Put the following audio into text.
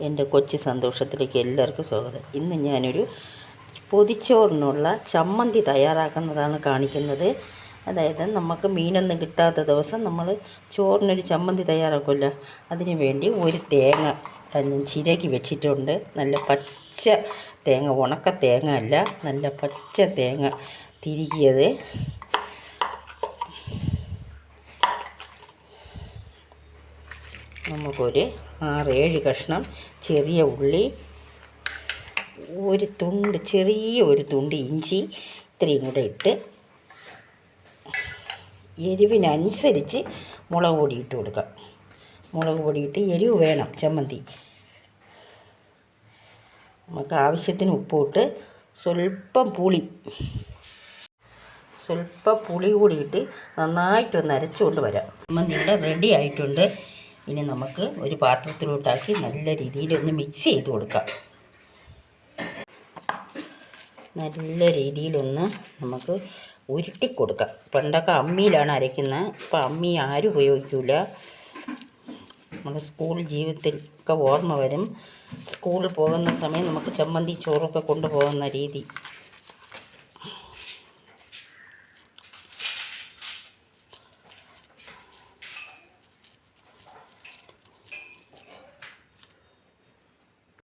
എന്റെ കൊച്ചു സന്തോഷത്തിലേക്ക് എല്ലാവർക്കും സ്വാഗതം. ഇന്ന് ഞാനൊരു പൊതിച്ചോറിനുള്ള ചമ്മന്തി തയ്യാറാക്കുന്നതാണ് കാണിക്കുന്നത്. അതായത് നമുക്ക് മീനൊന്നും കിട്ടാത്ത ദിവസം നമ്മൾ ചോറിനൊരു ചമ്മന്തി തയ്യാറാക്കുമല്ലോ. അതിന് വേണ്ടി ഒരു തേങ്ങ ഞാൻ ചിരകി വെച്ചിട്ടുണ്ട്. നല്ല പച്ച തേങ്ങ ഉണക്ക തേങ്ങ അല്ല നല്ല പച്ച തേങ്ങ തിരികിയത്. നമുക്കൊരു ആറേഴ് കഷ്ണം ചെറിയ ഉള്ളി ഒരു തുണ്ട് ചെറിയ ഒരു തുണ്ട് ഇഞ്ചി ഇത്രയും കൂടെ ഇട്ട് എരിവിനനുസരിച്ച് മുളക് പൊടി ഇട്ട് കൊടുക്കാം. മുളക് പൊടി ഇട്ട് എരിവ് വേണം ചമ്മന്തി. നമുക്ക് ആവശ്യത്തിന് ഉപ്പിട്ട് സ്വല്പം പുളി സ്വല്പം പുളി കൂടിയിട്ട് നന്നായിട്ടൊന്ന് അരച്ചുകൊണ്ട് വരാം. ചമ്മന്തി ഇവിടെ റെഡി ആയിട്ടുണ്ട്. ഇനി നമുക്ക് ഒരു പാത്രത്തിലോട്ടാക്കി നല്ല രീതിയിൽ ഒന്ന് മിക്സ് ചെയ്ത് കൊടുക്കാം. നല്ല രീതിയിലൊന്ന് നമുക്ക് ഉരുട്ടി കൊടുക്കാം. പണ്ടൊക്കെ അമ്മിയിലാണ് അരയ്ക്കുന്നത് ഇപ്പം അമ്മി ആരും ഉപയോഗിക്കില്ല നമ്മുടെ സ്കൂൾ ജീവിതത്തിൽ ഒക്കെ ഓർമ്മ വരും. സ്കൂളിൽ പോകുന്ന സമയം നമുക്ക് ചമ്മന്തി ചോറൊക്കെ കൊണ്ടുപോകുന്ന രീതി.